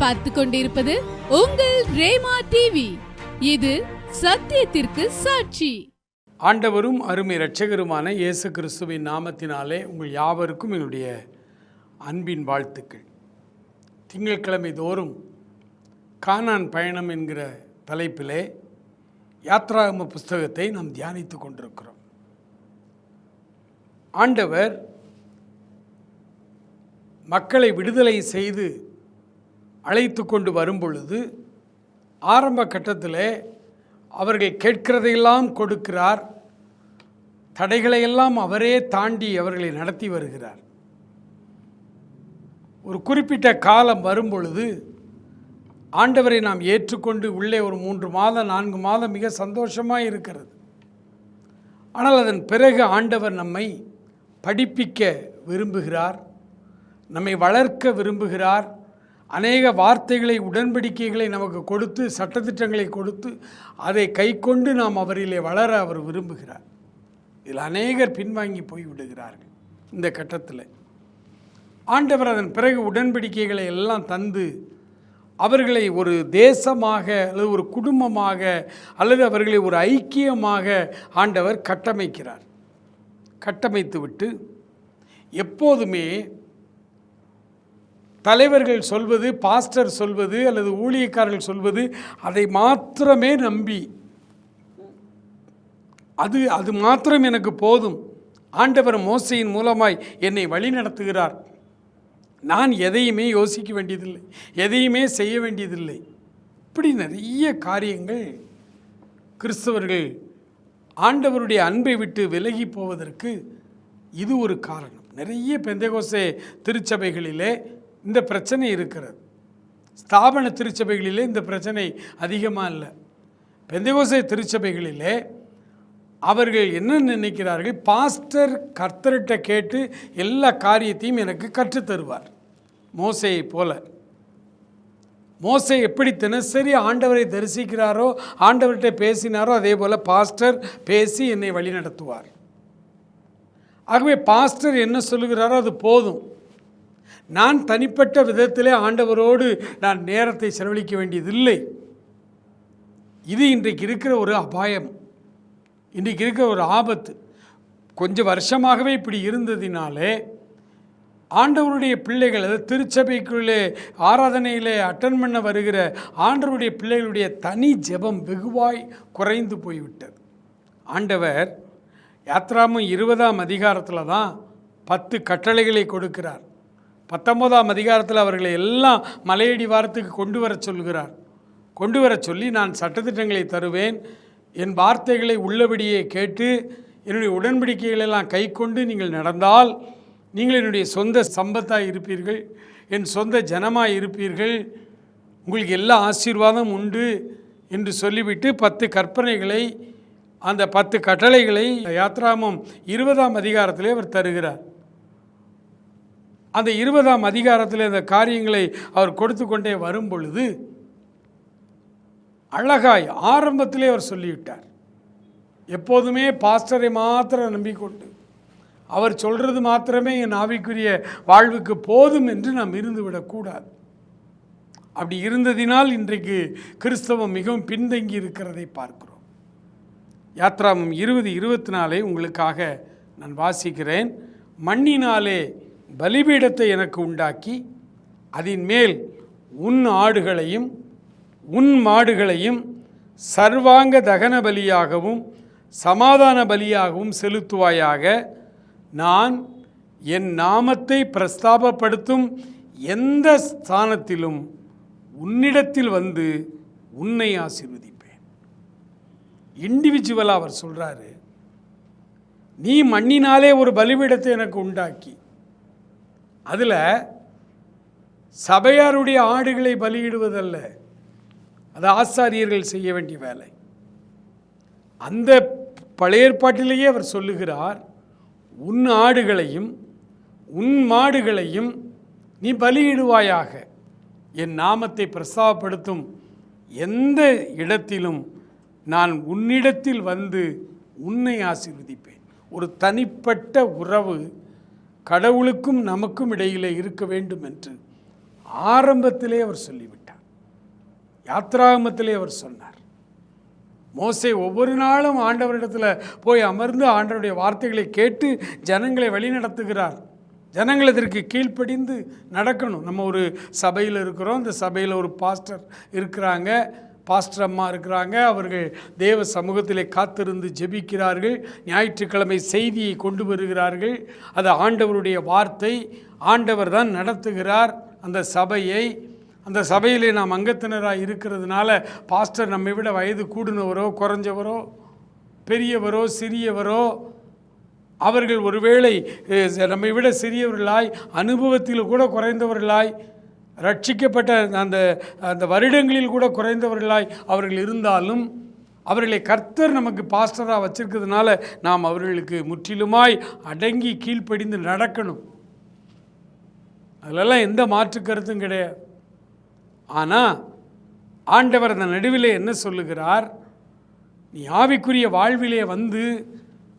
பார்த்து கொண்டிருப்பது உங்கள் ரேமா டிவி இது சத்தியத்திற்கு சாட்சி. ஆண்டவரும் அருமை இரட்சகருமான இயேசு கிறிஸ்துவின் நாமத்தினாலே உங்கள் யாவருக்கும் என்னுடைய அன்பின் வாழ்த்துக்கள். திங்கட்கிழமை தோறும் கானான் பயணம் என்கிற தலைப்பிலே யாத்ராகம புஸ்தகத்தை நாம் தியானித்து கொண்டிருக்கிறோம். ஆண்டவர் மக்களை விடுதலை செய்து அழைத்து கொண்டு வரும்பொழுது ஆரம்ப கட்டத்தில் அவர்கள் கேட்கிறதையெல்லாம் கொடுக்கிறார். தடைகளையெல்லாம் அவரே தாண்டி அவர்களை நடத்தி வருகிறார். ஒரு குறிப்பிட்ட காலம் வரும் பொழுது ஆண்டவரை நாம் ஏற்றுக்கொண்டு உள்ளே ஒரு மூன்று மாதம் நான்கு மாதம் மிக சந்தோஷமாக இருக்கிறது. ஆனால் அதன் பிறகு ஆண்டவர் நம்மை படிப்பிக்க விரும்புகிறார் நம்மை வளர்க்க விரும்புகிறார் அநேக வார்த்தைகளை உடன்படிக்கைகளை நமக்கு கொடுத்து சட்டத்திட்டங்களை கொடுத்து அதை கைக்கொண்டு நாம் அவரிலே வளர அவர் விரும்புகிறார். இதில் அநேகர் பின்வாங்கி போய் விடுகிறார்கள் இந்த கட்டத்தில். ஆண்டவர் அதன் பிறகு உடன்படிக்கைகளை எல்லாம் தந்து அவர்களை ஒரு தேசமாக அல்லது ஒரு குடும்பமாக அல்லது அவர்களை ஒரு ஐக்கியமாக ஆண்டவர் கட்டமைக்கிறார். கட்டமைத்து விட்டு எப்போதுமே தலைவர்கள் சொல்வது பாஸ்டர் சொல்வது அல்லது ஊழியக்காரர்கள் சொல்வது அதை மாத்திரமே நம்பி. அது அது மாத்திரம் எனக்கு போதும். ஆண்டவர் மோசையின் மூலமாய் என்னை வழி நடத்துகிறார். நான் எதையுமே யோசிக்க வேண்டியதில்லை. எதையுமே செய்ய வேண்டியதில்லை. இப்படி நிறைய காரியங்கள் கிறிஸ்தவர்கள் ஆண்டவருடைய அன்பை விட்டு விலகி போவதற்கு இது ஒரு காரணம். நிறைய பெந்தகோசே திருச்சபைகளிலே இந்த பிரச்சனை இருக்கிறது. ஸ்தாபன திருச்சபைகளிலே இந்த பிரச்சனை அதிகமாக இல்லை. பெந்தகோசை திருச்சபைகளிலே அவர்கள் என்ன நினைக்கிறார்கள்? பாஸ்டர் கர்த்தர்கிட்ட கேட்டு எல்லா காரியத்தையும் எனக்கு கற்றுத்தருவார் மோசையை போல. மோசை எப்படி தினசரி ஆண்டவரை தரிசிக்கிறாரோ ஆண்டவர்கிட்ட பேசினாரோ அதே போல் பாஸ்டர் பேசி என்னை வழிநடத்துவார். ஆகவே பாஸ்டர் என்ன சொல்லுகிறாரோ அது போதும். நான் தனிப்பட்ட விதத்திலே ஆண்டவரோடு நான் நேரத்தை செலவழிக்க வேண்டியதில்லை. இது இன்றைக்கு இருக்கிற ஒரு அபாயம். இன்றைக்கு இருக்கிற ஒரு ஆபத்து. கொஞ்சம் வருஷமாகவே இப்படி இருந்ததினாலே ஆண்டவருடைய பிள்ளைகள் அதாவது திருச்சபைக்குள்ளே ஆராதனையிலே அட்டன் பண்ண வருகிற ஆண்டவருடைய பிள்ளைகளுடைய தனி ஜெபம் வெகுவாய் குறைந்து போய்விட்டது. ஆண்டவர் யாத்ராமும் இருபதாம் அதிகாரத்தில் தான் பத்து கட்டளைகளை கொடுக்கிறார். பத்தொன்பதாம் அதிகாரத்தில் அவர்களை எல்லாம் மலையடி வாரத்துக்கு கொண்டு வர சொல்கிறார். கொண்டு வர சொல்லி நான் சட்டத்திட்டங்களை தருவேன். என் வார்த்தைகளை உள்ளபடியே கேட்டு என்னுடைய உடன்படிக்கைகளை எல்லாம் கை கொண்டு நீங்கள் நடந்தால் நீங்கள் என்னுடைய சொந்த சம்பத்தாக இருப்பீர்கள். என் சொந்த ஜனமாக இருப்பீர்கள். உங்களுக்கு எல்லா ஆசீர்வாதம் உண்டு என்று சொல்லிவிட்டு பத்து கற்பனைகளை அந்த பத்து கட்டளைகளை யாத்ராமம் இருபதாம் அதிகாரத்திலே அவர் தருகிறார். அந்த இருபதாம் அதிகாரத்தில் அந்த காரியங்களை அவர் கொடுத்து கொண்டே வரும் பொழுது அழகாய் ஆரம்பத்திலே அவர் சொல்லிவிட்டார். எப்போதுமே பாஸ்டரை மாத்திரம் நம்பிக்கொண்டு அவர் சொல்கிறது மாத்திரமே என் ஆவிக்குரிய வாழ்வுக்கு போதும் என்று நாம் இருந்துவிடக்கூடாது அப்படி இருந்ததினால் இன்றைக்கு கிறிஸ்தவம் மிகவும் பின்தங்கி இருக்கிறதை பார்க்கிறோம். யாத்ராமம் இருபது இருபத்தி நாளை உங்களுக்காக நான் வாசிக்கிறேன். மண்ணினாலே பலிபீடத்தை எனக்கு உண்டாக்கி அதன் மேல் உன் ஆடுகளையும் உன் மாடுகளையும் சர்வாங்க தகன பலியாகவும் சமாதான பலியாகவும் செலுத்துவாயாக. நான் என் நாமத்தை பிரஸ்தாபப்படுத்தும் எந்த ஸ்தானத்திலும் உன்னிடத்தில் வந்து உன்னை ஆசீர்வதிப்பேன். இண்டிவிஜுவலாக அவர் சொல்கிறாரு நீ மண்ணினாலே ஒரு பலிபீடத்தை எனக்கு உண்டாக்கி அதில் சபையாருடைய ஆடுகளை பலியிடுவதல்ல. அது ஆசாரியர்கள் செய்ய வேண்டிய வேலை. அந்த பழைய ஏற்பாட்டிலேயே அவர் சொல்லுகிறார் உன் ஆடுகளையும் உன் மாடுகளையும் நீ பலியிடுவாயாக. என் நாமத்தை பிரஸ்தாபப்படுத்தும் எந்த இடத்திலும் நான் உன்னிடத்தில் வந்து உன்னை ஆசீர்வதிப்பேன். ஒரு தனிப்பட்ட உறவு கடவுளுக்கும் நமக்கும் இடையிலே இருக்க வேண்டும் என்று ஆரம்பத்திலே அவர் சொல்லிவிட்டார். யாத்ராகமத்திலே அவர் சொன்னார். மோசை ஒவ்வொரு நாளும் ஆண்டவரிடத்தில் போய் அமர்ந்து ஆண்டவருடைய வார்த்தைகளை கேட்டு ஜனங்களை வழிநடத்துகிறார் ஜனங்கள் இதற்கு கீழ்ப்படிந்து நடக்கணும். நம்ம ஒரு சபையில் இருக்கிறோம். இந்த சபையில் ஒரு பாஸ்டர் இருக்கிறாங்க. பாஸ்டர் அம்மா இருக்கிறாங்க. அவர்கள் தேவ சமூகத்திலே காத்திருந்து ஜெபிக்கிறார்கள். ஞாயிற்றுக்கிழமை செய்தியை கொண்டு வருகிறார்கள். அது ஆண்டவருடைய வார்த்தை. ஆண்டவர் தான் நடத்துகிறார் அந்த சபையை. அந்த சபையிலே நாம் அங்கத்தினராக இருக்கிறதுனால பாஸ்டர் நம்மை விட வயது கூடினவரோ குறைஞ்சவரோ பெரியவரோ சிறியவரோ அவர்கள் ஒருவேளை நம்மை விட சிறியவர்களாய் அனுபவத்தில் கூட குறைந்தவர்களாய் ரட்சிக்கப்பட்ட அந்த அந்த வருடங்களில் கூட குறைந்தவர்களாய் அவர்கள் இருந்தாலும் அவர்களை கர்த்தர் நமக்கு பாஸ்டராக வச்சிருக்கிறதுனால நாம் அவர்களுக்கு முற்றிலுமாய் அடங்கி கீழ்ப்படிந்து நடக்கணும். அதிலெல்லாம் எந்த மாற்று கருத்தும் கிடையாது. ஆனால் ஆண்டவர் அந்த நடுவிலே என்ன சொல்லுகிறார்? நீ ஆவிக்குரிய வாழ்விலே வந்து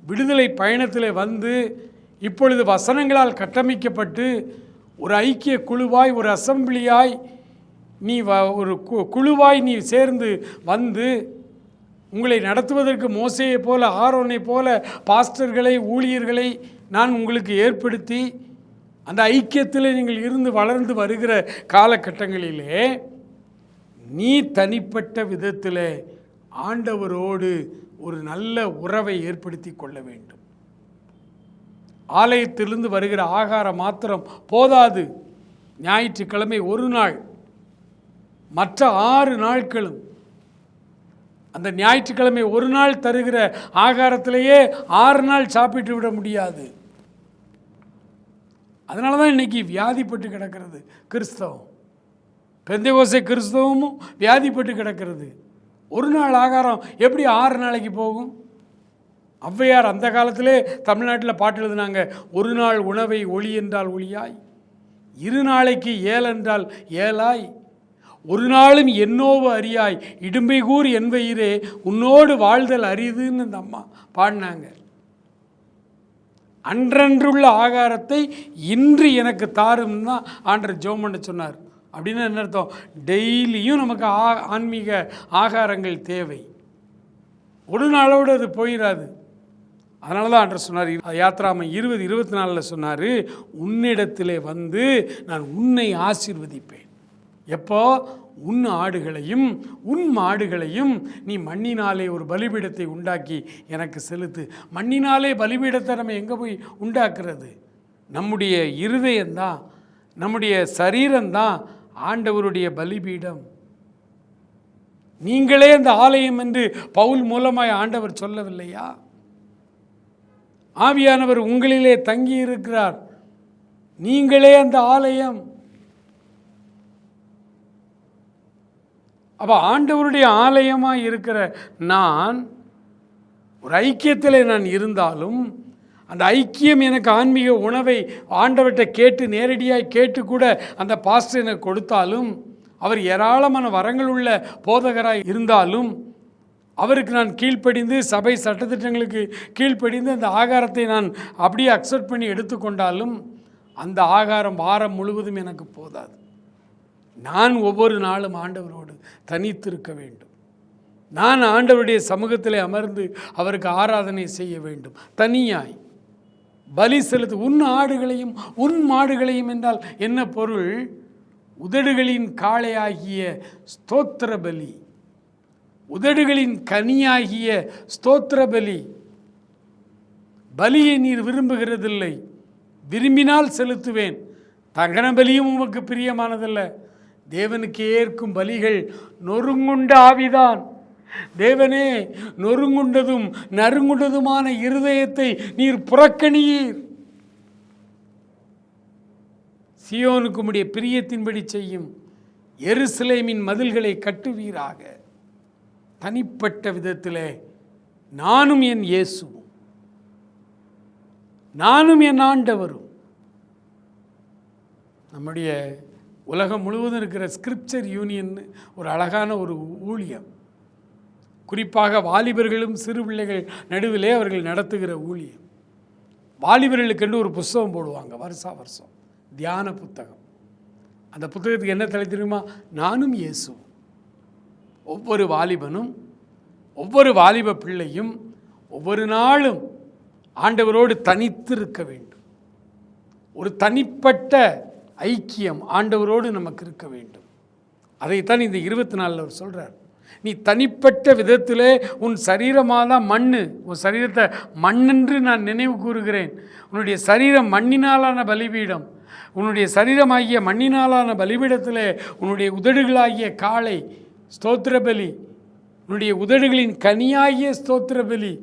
விடுதலை பயணத்தில் வந்து இப்பொழுது வசனங்களால் கட்டமைக்கப்பட்டு ஒரு ஐக்கிய குழுவாய் ஒரு அசம்பிளியாய் நீ வ ஒரு கு- குழுவாய் நீ சேர்ந்து வந்து உங்களை நடத்துவதற்கு மோசையைப் போல ஆரோனைப் போல பாஸ்டர்களை ஊழியர்களை நான் உங்களுக்கு ஏற்படுத்தி அந்த ஐக்கியத்தில் நீங்கள் இருந்து வளர்ந்து வருகிற காலகட்டங்களிலே நீ தனிப்பட்ட விதத்தில் ஆண்டவரோடு ஒரு நல்ல உறவை ஏற்படுத்தி கொள்ள வேண்டும். ஆலயத்திலிருந்து வருகிற ஆகாரம் மாத்திரம் போதாது. ஞாயிற்றுக்கிழமை ஒரு நாள் மற்ற ஆறு நாட்களும். அந்த ஞாயிற்றுக்கிழமை ஒரு நாள் தருகிற ஆகாரத்திலேயே ஆறு நாள் சாப்பிட்டு விட முடியாது. அதனால தான் இன்னைக்கு வியாதிப்பட்டு கிடக்கிறது கிறிஸ்தவம். பெந்தைகோசை கிறிஸ்தவமும் வியாதிப்பட்டு கிடக்கிறது. ஒரு நாள் ஆகாரம் எப்படி ஆறு நாளைக்கு போகும்? ஔவையார் அந்த காலத்திலே தமிழ்நாட்டில் பாட்டு எழுதினாங்க ஒரு நாள் உணவை ஒளி என்றால் ஒளியாய் இரு நாளைக்கு ஏலென்றால் ஏலாய் ஒரு நாளும் என்னோவு அறியாய் இடும்பை கூர் என் வயிறே உன்னோடு வாழ்தல் அரிதுன்னு இந்த அம்மா பாடினாங்க. அன்றன்றுள்ள ஆகாரத்தை இன்று எனக்கு தாரும் தான் ஆண்டர் ஜோம் சொன்னார். அப்படின்னு என்ன அர்த்தம்? டெய்லியும் நமக்கு ஆ ஆன்மீக ஆகாரங்கள் தேவை. ஒரு நாளோடு அது போயிடாது அதனால தான் அன்றை சொன்னார் யாத்ராமை இருபது இருபத்தி நாலில் சொன்னார் உன்னிடத்திலே வந்து நான் உன்னை ஆசீர்வதிப்பேன். எப்போ? உன் ஆடுகளையும் உன் மாடுகளையும் நீ மண்ணினாலே ஒரு பலிபீடத்தை உண்டாக்கி எனக்கு செலுத்து. மண்ணினாலே பலிபீடத்தை நம்ம எங்கே போய் உண்டாக்குறது? நம்முடைய இருதயம்தான் நம்முடைய சரீரம்தான் ஆண்டவருடைய பலிபீடம். நீங்களே அந்த ஆலயம் என்று பவுல் மூலமாய் ஆண்டவர் சொல்லவில்லையா? ஆவியானவர் உங்களிலே தங்கி இருக்கிறார் நீங்களே அந்த ஆலயம். அப்போ ஆண்டவருடைய ஆலயமாக இருக்கிற நான் ஒரு ஐக்கியத்தில் நான் இருந்தாலும் அந்த ஐக்கியம் எனக்கு ஆன்மீக உணவை ஆண்டவர்கிட்ட கேட்டு நேரடியாக கேட்டு கூட அந்த பாஸ்டர் எனக்கு கொடுத்தாலும் அவர் ஏராளமான வரங்கள் உள்ள போதகராக இருந்தாலும் அவருக்கு நான் கீழ்ப்படிந்து சபை சட்டத்திட்டங்களுக்கு கீழ்ப்படிந்து அந்த ஆகாரத்தை நான் அப்படியே அக்செப்ட் பண்ணி எடுத்துக்கொண்டாலும் அந்த ஆகாரம் வாரம் முழுவதும் எனக்கு போதாது. நான் ஒவ்வொரு நாளும் ஆண்டவரோடு தனித்திருக்க வேண்டும். நான் ஆண்டவருடைய சமூகத்தில் அமர்ந்து அவருக்கு ஆராதனை செய்ய வேண்டும். தனியாய். பலி செலுத்து. உன் ஆடுகளையும் உன் மாடுகளையும் என்றால் என்ன பொருள்? உதடுகளின் காளையாகிய ஸ்தோத்திர பலி. உதடுகளின் கனியாகிய ஸ்தோத்திர பலி. பலியை நீர் விரும்புகிறதில்லை. விரும்பினால் செலுத்துவேன். தகன பலியும் உமக்கு பிரியமானதல்ல. தேவனுக்கு ஏற்கும் பலிகள் நொறுங்குண்ட ஆவிதான். தேவனே நொறுங்குண்டதும் நறுங்குண்டதுமான இருதயத்தை நீர் புறக்கணியீர். சியோனுக்கு உம்முடைய பிரியத்தின்படி செய்யும் எருசலேமின் மதில்களை கட்டுவீராக. தனிப்பட்ட விதத்தில் நானும் என் இயேசுவும். நானும் என் ஆண்டவரும். நம்முடைய உலகம் முழுவதும் இருக்கிற ஸ்கிரிப்சர் யூனியன் ஒரு அழகான ஒரு ஊழியம். குறிப்பாக வாலிபர்களும் சிறு பிள்ளைகள் நடுவிலே அவர்கள் நடத்துகிற ஊழியம். வாலிபர்களுக்கென்று ஒரு புஸ்தகம் போடுவாங்க வருஷா வருஷம். தியான புத்தகம். அந்த புத்தகத்துக்கு என்ன தலை தெரியுமா? நானும் இயேசுவும். ஒவ்வொரு வாலிபனும் ஒவ்வொரு வாலிப பிள்ளையும் ஒவ்வொரு நாளும் ஆண்டவரோடு தனித்து இருக்க வேண்டும். ஒரு தனிப்பட்ட ஐக்கியம் ஆண்டவரோடு நமக்கு இருக்க வேண்டும். அதைத்தான் இந்த இருபத்தி நாலில் அவர் சொல்கிறார் நீ தனிப்பட்ட விதத்திலே உன் சரீரமாக தான் மண் உன் சரீரத்தை மண்ணென்று நான் நினைவு கூறுகிறேன். உன்னுடைய சரீரம் மண்ணினாலான பலிபீடம் உன்னுடைய சரீரமாகிய மண்ணினாலான பலிபீடத்தில் உன்னுடைய உதடுகளாகிய காளை ஸ்தோத்திர பலி உன்னுடைய உதடுகளின் கனியாகிய ஸ்தோத்திர பலி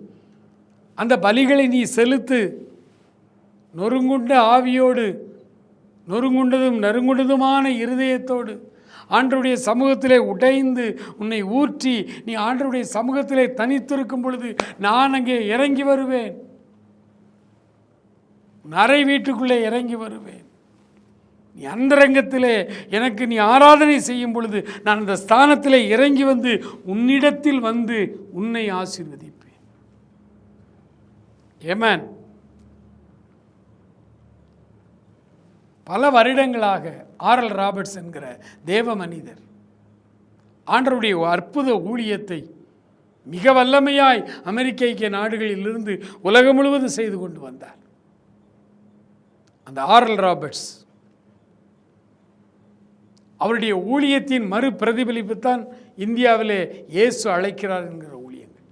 அந்த பலிகளை நீ செலுத்து. நொறுங்குண்ட ஆவியோடு நொறுங்குண்டதும் நறுங்குண்டதுமான இருதயத்தோடு ஆண்டருடைய சமூகத்திலே உடைந்து உன்னை ஊற்றி நீ ஆண்டருடைய சமூகத்திலே தனித்திருக்கும் பொழுது நான் அங்கே இறங்கி வருவேன். உன் அறை வீட்டுக்குள்ளே இறங்கி வருவேன். நீ அந்தரங்கத்திலே எனக்கு நீ ஆராதனை செய்யும் பொழுது நான் அந்த ஸ்தானத்திலே இறங்கி வந்து உன்னிடத்தில் வந்து உன்னை ஆசீர்வதிப்பேன். ஏமேன். பல வருடங்களாக ஆர்எல் ராபர்ட்ஸ் என்கிற தேவ மனிதர் ஆண்டருடைய அற்புத ஊழியத்தை மிக வல்லமையாய் அமெரிக்க ஐக்கிய நாடுகளிலிருந்து உலகம் முழுவதும் செய்து கொண்டு வந்தார். அந்த ஆர்எல் ராபர்ட்ஸ் அவருடைய ஊழியத்தின் மறு பிரதிபலிப்பு தான் இந்தியாவிலே இயேசு அழைக்கிறார் என்கிற ஊழியங்கள்.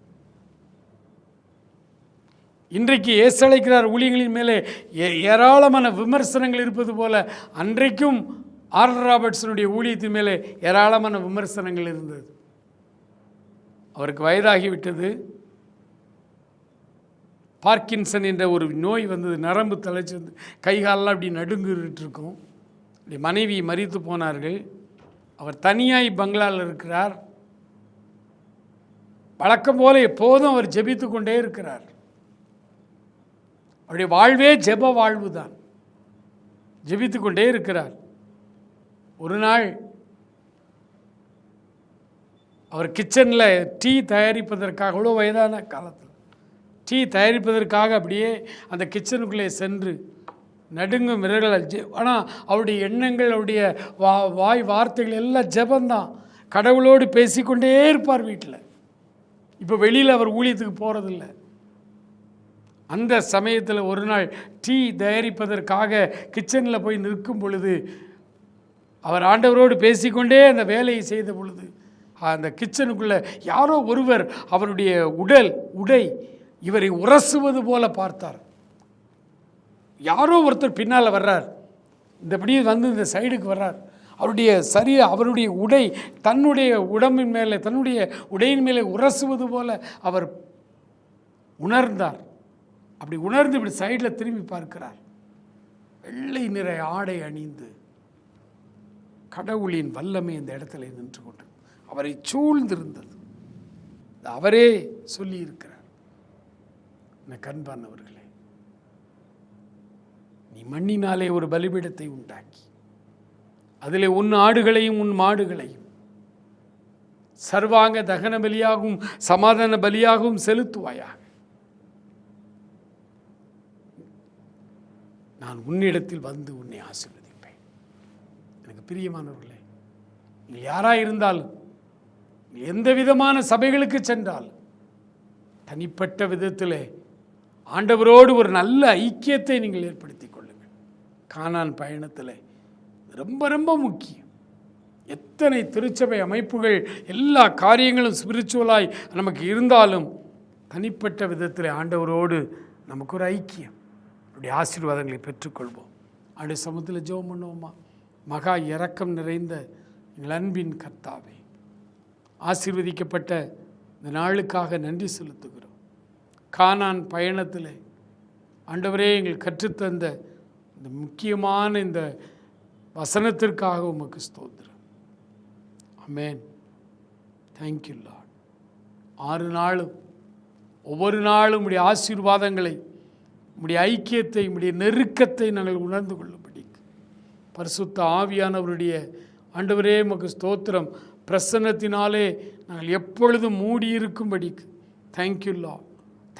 இன்றைக்கு இயேசு அழைக்கிறார் ஊழியங்களின் மேலே ஏ- ஏராளமான விமர்சனங்கள் இருப்பது போல அன்றைக்கும் ஆர். ராபர்ட்ஸனுடைய ஊழியத்தின் மேலே ஏராளமான விமர்சனங்கள் இருந்தது. அவருக்கு வயதாகிவிட்டது. பார்க்கின்சன் என்ற ஒரு நோய் வந்தது. நரம்பு தலைச்சி வந்து கை காலெல்லாம் அப்படி நடுங்கிட்டு இருக்கும் மனைவி மறித்து போனார்கள். அவர் தனியாய் பங்களாவில் இருக்கிறார். வழக்கம் போல எப்போதும் அவர் ஜெபித்து கொண்டே இருக்கிறார். அவருடைய வாழ்வே ஜெப வாழ்வு தான். ஜெபித்து கொண்டே இருக்கிறார். ஒரு நாள் அவர் கிச்சனில் டீ தயாரிப்பதற்காக அவ்வளோ வயதான காலத்தில் டீ தயாரிப்பதற்காக அப்படியே அந்த கிச்சனுக்குள்ளே சென்று நடுங்கும் விரல்கள். ஜெ ஆனால் அவருடைய எண்ணங்கள் அவருடைய வா வாய் வார்த்தைகள் எல்லாம் ஜபந்தான். கடவுளோடு பேசிக்கொண்டே இருப்பார் வீட்டில். இப்போ வெளியில் அவர் ஊழியத்துக்கு போகிறதில்ல அந்த சமயத்தில் ஒரு நாள் டீ தயாரிப்பதற்காக கிச்சனில் போய் நிற்கும் பொழுது அவர் ஆண்டவரோடு பேசிக்கொண்டே அந்த வேலையை செய்த பொழுது அந்த கிச்சனுக்குள்ளே யாரோ ஒருவர் அவருடைய உடல் உடை இவரை உரசுவது போல பார்த்தார். யாரோ ஒருத்தர் பின்னால் வர்றார். இந்தபடி வந்து இந்த சைடுக்கு வர்றார். அவருடைய சரிய அவருடைய உடை தன்னுடைய உடம்பின் மேலே தன்னுடைய உடையின் மேலே உரசுவது போல அவர் உணர்ந்தார். அப்படி உணர்ந்து இப்படி சைடில் திரும்பி பார்க்கிறார். வெள்ளை நிற ஆடை அணிந்து கடவுளின் வல்லமை இந்த இடத்துல நின்று கொண்டு அவரை சூழ்ந்திருந்தது. அவரே சொல்லியிருக்கிறார். என்ன கண்பானவர்களே நீ மண்ணினாலே ஒரு பலிபீடத்தை உண்டாக்கி. அதிலே உன் ஆடுகளையும் உன் மாடுகளையும். சர்வாங்க தகன பலியாகவும் சமாதான பலியாகவும் செலுத்துவாயாக. நான் உன்னிடத்தில் வந்து உன்னை ஆசீர்வதிப்பேன். எனக்கு பிரியமானவர்களே நீங்கள் யாராக இருந்தாலும் எந்த விதமான சபைகளுக்கு சென்றால் தனிப்பட்ட விதத்தில் ஆண்டவரோடு ஒரு நல்ல ஐக்கியத்தை நீங்கள் ஏற்படுத்திக் கானான் பயணத்தில் ரொம்ப ரொம்ப முக்கியம். எத்தனை திருச்சபை அமைப்புகள் எல்லா காரியங்களும் ஸ்பிரிச்சுவலாய் நமக்கு இருந்தாலும் தனிப்பட்ட விதத்தில் ஆண்டவரோடு நமக்கு ஒரு ஐக்கியம். அப்படி ஆசீர்வாதங்களை பெற்றுக்கொள்வோம். அப்படி சமூகத்தில் ஜெபம் பண்ணுவோமா? மகா இரக்கம் நிறைந்த எங்கள் அன்பின் கர்த்தாவே ஆசீர்வதிக்கப்பட்ட இந்த நாளுக்காக நன்றி செலுத்துகிறோம். கானான் பயணத்தில் ஆண்டவரே எங்கள் கற்றுத்தந்த இந்த முக்கியமான இந்த வசனத்திற்காக உமக்கு ஸ்தோத்திரம். அமேன் தேங்க்யூ லார்ட் ஆறு நாளும் ஒவ்வொரு நாளும் உடைய ஆசீர்வாதங்களை உடைய ஐக்கியத்தை உடைய நெருக்கத்தை நாங்கள் உணர்ந்து கொள்ளும்படிக்கு. பரிசுத்த ஆவியானவருடைய ஆண்டவரே உமக்கு ஸ்தோத்திரம். பிரசன்னத்தினாலே நாங்கள் எப்பொழுதும் மூடியிருக்கும்படிக்கு. Thank you law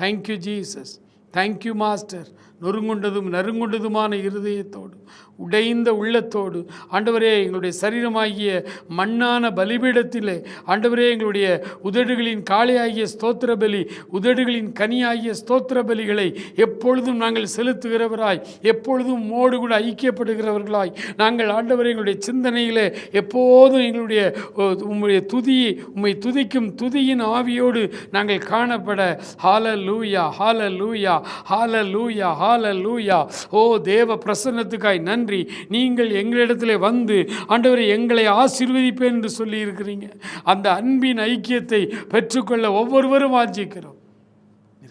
thank you Jesus thank you master நொறுங்குண்டதும் நறுங்குண்டதுமான இருதயத்தோடு உடைந்த உள்ளத்தோடு ஆண்டவரே எங்களுடைய சரீரமாகிய மண்ணான பலிபீடத்திலே ஆண்டவரே எங்களுடைய உதடுகளின் காளையாகிய ஸ்தோத்திர பலி உதடுகளின் கனியாகிய ஸ்தோத்திர பலிகளை எப்பொழுதும் நாங்கள் செலுத்துகிறவராய் எப்பொழுதும் மோடு கூட ஐக்கியப்படுகிறவர்களாய் நாங்கள் ஆண்டவரே எங்களுடைய சிந்தனையிலே எப்போதும் எங்களுடைய ஓ, உம்முடைய துதி உம்மை துதிக்கும் துதியின் ஆவியோடு நாங்கள் காணப்பட. ஹால லூயா ஹால லூயா ஹால லூயா ஹால லூயா ஓ தேவ பிரசன்னத்துக்காய் நன்றி. நீங்கள் எங்களிடத்தில் வந்து ஆண்டவர் எங்களை ஆசீர்வதிப்பேன் என்று சொல்லி இருக்கிறீங்க அந்த அன்பின் ஐக்கியத்தை பெற்றுக்கொள்ள ஒவ்வொருவரும் வாஞ்சிக்கிறோம்.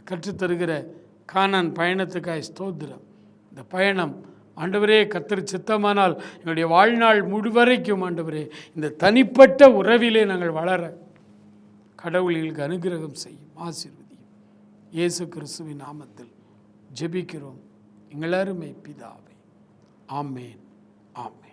கற்றுத்தருகிற கானான் பயணத்துக்காய் ஸ்தோத்திரம். இந்த பயணம் ஆண்டவரே கத்தர் சித்தமானால் என்னுடைய வாழ்நாள் முழுவரைக்கும் ஆண்டவரே இந்த தனிப்பட்ட உறவிலே நாங்கள் வளர கடவுள் அனுகிரகம் செய்யும் ஆசீர்வதியும். இயேசு கிறிஸ்துவின் நாமத்தில். ஜெபிக்கிறோம். எங்களருமை பிதாவை. ஆமேன். ஆமேன்.